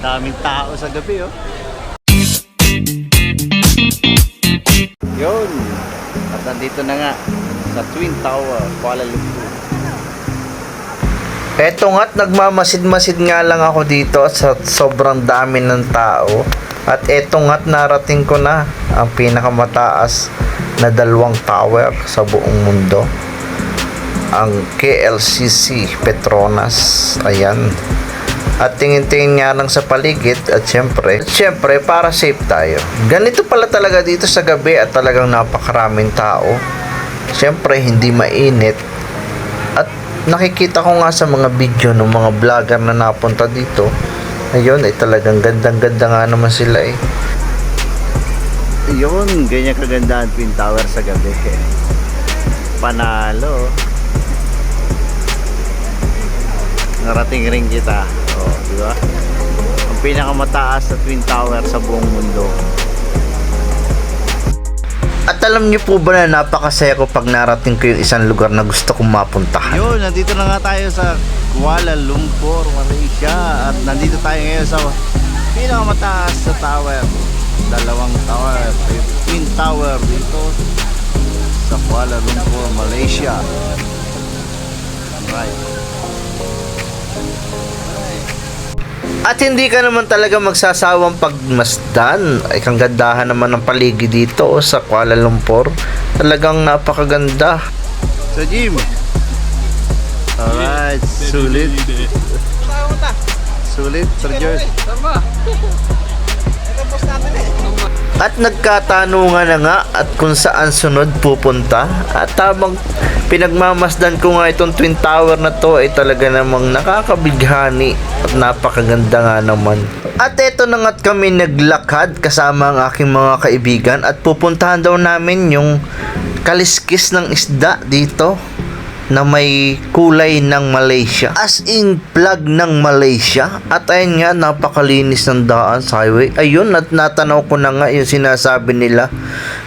Daming tao sa gabi, oh. Yun. At nandito na nga sa Twin Tower, Kuala Lumpur. Eto nga't nagmamasid-masid nga lang ako dito sa sobrang dami ng tao. At eto nga't narating ko na ang pinakamataas na dalawang tower sa buong mundo. Ang KLCC Petronas. Ayan. At tingin-tingin nga lang sa paligid at syempre, syempre para safe tayo. Ganito pala talaga dito sa gabi at talagang napakaraming tao. Syempre hindi mainit at nakikita ko nga sa mga video ng mga vlogger na napunta dito ayun ay talagang gandang ganda nga naman sila eh Yun, ganyan kaganda ang Twin Tower sa gabi. Panalo. Narating rin kita. Oh, di ba? Ang pinakamataas na Twin Tower sa buong mundo. at alam niyo po ba na napakasaya ko pag narating ko yung isang lugar na gusto kong mapuntahan Yun, nandito na nga tayo sa Kuala Lumpur, Malaysia. At nandito tayo ngayon sa pinakamataas sa tower. Dalawang tower. Yung Twin Tower dito sa Kuala Lumpur, Malaysia. Right. At hindi ka naman talaga magsasawang pagmasdan ay kang gandahan naman ng paligid dito oh, sa Kuala Lumpur talagang napakaganda So, Jim. Alright, sulit. Sulit, Sir George. At nagkatanungan na nga at kung saan sunod pupunta. At habang pinagmamasdan ko nga itong Twin Tower na to ay talaga namang nakakabighani at napakaganda nga naman. At eto na nga't kami naglakad kasama ang aking mga kaibigan at pupuntahan daw namin yung kaliskis ng isda dito na may kulay ng Malaysia. As in, plug ng Malaysia. At ayun nga, napakalinis ng daan sa highway. Ayun, at natanaw ko na nga yung sinasabi nila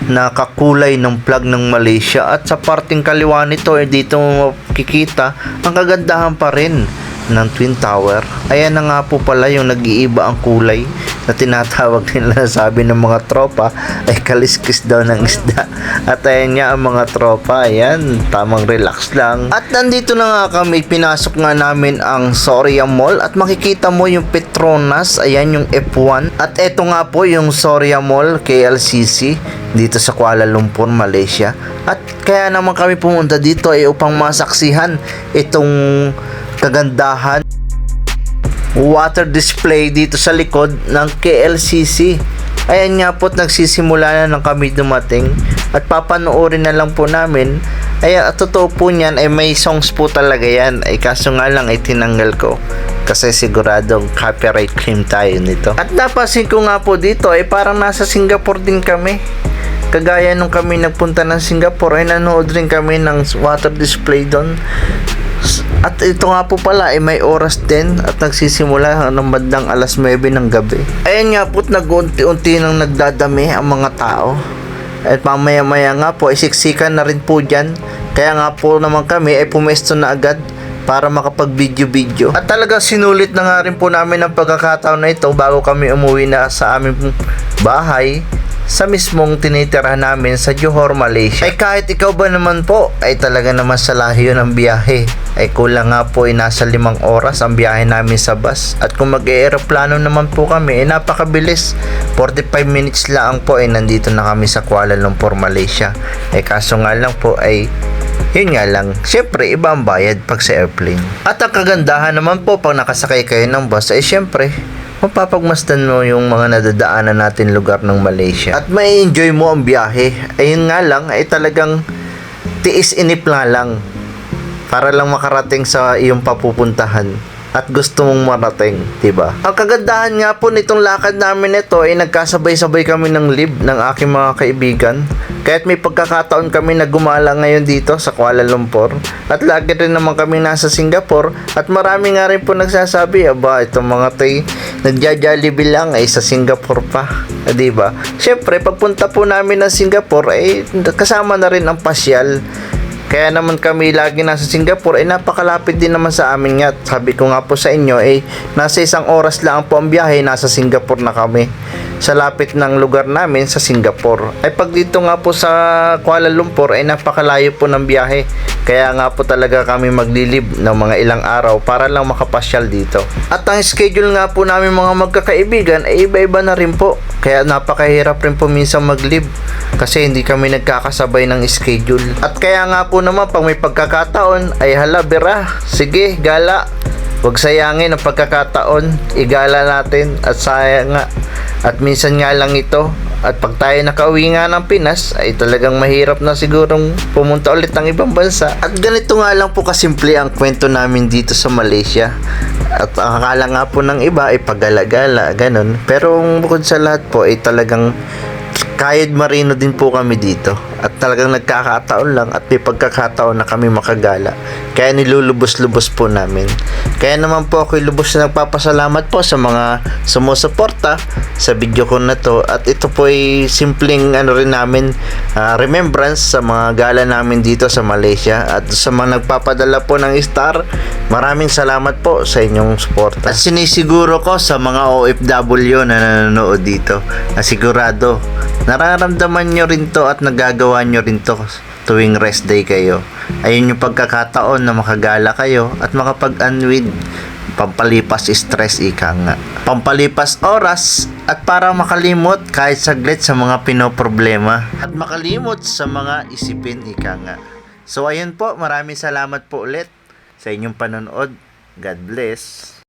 na kakulay ng plug ng Malaysia. At sa parting kaliwa nito, eh, dito mo makikita ang kagandahan pa rin ng Twin Tower. Ayan na nga po pala yung nag-iiba ang kulay na tinatawag nila sabi ng mga tropa ay kaliskis daw ng isda. At ayan nga ang mga tropa, ayan, tamang relax lang. At nandito na nga kami, pinasok nga namin ang Soria Mall at makikita mo yung Petronas, ayan yung F1. At eto nga po yung Soria Mall KLCC dito sa Kuala Lumpur, Malaysia. At kaya naman kami pumunta dito ay upang masaksihan itong kagandahan water display dito sa likod ng KLCC. Ayan nga po't nagsisimula na ng kami dumating at papanoorin na lang po namin. Ay at totoo po niyan ay may songs po talaga yan. Ay kaso nga lang ay tinanggal ko kasi siguradong copyright claim tayo nito. At napansin ko nga po dito ay parang nasa Singapore din kami. Kagaya nung kami nagpunta ng Singapore ay nanood rin kami ng water display doon. At ito nga po pala ay may oras din at nagsisimula ng bandang alas 9 ng gabi. Ayan nga po't nag-unti-unti nang nagdadami ang mga tao. At mamaya-maya nga po ay siksikan na rin po dyan. Kaya nga po naman kami ay pumesto na agad para makapag-video-video. At talaga sinulit na nga rin po namin ang pagkakataon na ito bago kami umuwi na sa aming bahay sa mismong tinitirahan namin sa Johor, Malaysia. Ay kahit ikaw ba naman po ay talaga naman sa lahiyo ng biyahe. Ay kulang nga po ay nasa limang oras ang biyahe namin sa bus. At kung mag-aeroplano naman po kami ay napakabilis. 45 minutes lang po ay nandito na kami sa Kuala Lumpur, Malaysia. Ay kaso nga lang po ay yun nga lang, syempre iba ang bayad pag sa airplane. At ang kagandahan naman po pag nakasakay kayo ng bus ay syempre mapapagmasdan mo yung mga nadadaanan natin lugar ng Malaysia. At may enjoy mo ang biyahe. Ayun nga lang, ay talagang tiis inip na lang para lang makarating sa iyong papupuntahan at gusto mong marating, 'di ba? Ang kagandahan nga po nitong lakad namin ito ay nagkasabay-sabay kami ng live ng aking mga kaibigan. Kaya't may pagkakataon kami na gumala ngayon dito sa Kuala Lumpur at lagi rin naman kami nasa Singapore at marami nga rin po nagsasabi, aba, itong mga tay nagja-jollibee lang ay sa Singapore pa, Ah, 'di ba? Syempre, pagpunta po namin ng Singapore ay kasama na rin ang pasyal Kaya naman kami lagi nasa Singapore ay napakalapit din naman sa amin nga. Sabi ko nga po sa inyo ay nasa isang oras lang po ang biyahe nasa Singapore na kami. Sa lapit ng lugar namin sa Singapore. Ay pag dito nga po sa Kuala Lumpur ay napakalayo po ng biyahe. Kaya nga po talaga kami maglilib ng mga ilang araw para lang makapasyal dito. At ang schedule nga po namin mga magkakaibigan ay iba-iba na rin po. Kaya napakahirap rin po minsan maglib kasi hindi kami nagkakasabay ng schedule. At kaya nga po naman pag may pagkakataon ay hala bira, sige gala. Huwag sayangin ang pagkakataon, igala natin at sayang nga. At minsan nga lang ito, at pag tayo nakauwi nga ng Pinas, ay talagang mahirap na sigurong pumunta ulit ng ibang bansa. At ganito nga lang po kasimple ang kwento namin dito sa Malaysia. At ang akala nga po ng iba ay pagala-gala, ganun. Pero bukod sa lahat po ay talagang kahit marino din po kami dito at talagang nagkakataon lang at may pagkakataon na kami makagala kaya nilulubos-lubos po namin. Kaya naman po ako lubos na nagpapasalamat po sa mga sumusuporta sa video ko na to. At ito po ay simpleng ano rin namin ah, remembrance sa mga gala namin dito sa Malaysia. At sa mga nagpapadala po ng star maraming salamat po sa inyong suporta. At sinisiguro ko sa mga OFW na nanonood dito na sigurado nararamdaman nyo rin to at nagagawa nyo rin to tuwing rest day kayo. Ayun yung pagkakataon na makagala kayo at makapag-unwind pampalipas stress ika nga. Pampalipas oras at para makalimot kahit saglit sa mga pinoproblema at makalimot sa mga isipin ika nga. So ayun po, maraming salamat po ulit sa inyong panonood. God bless.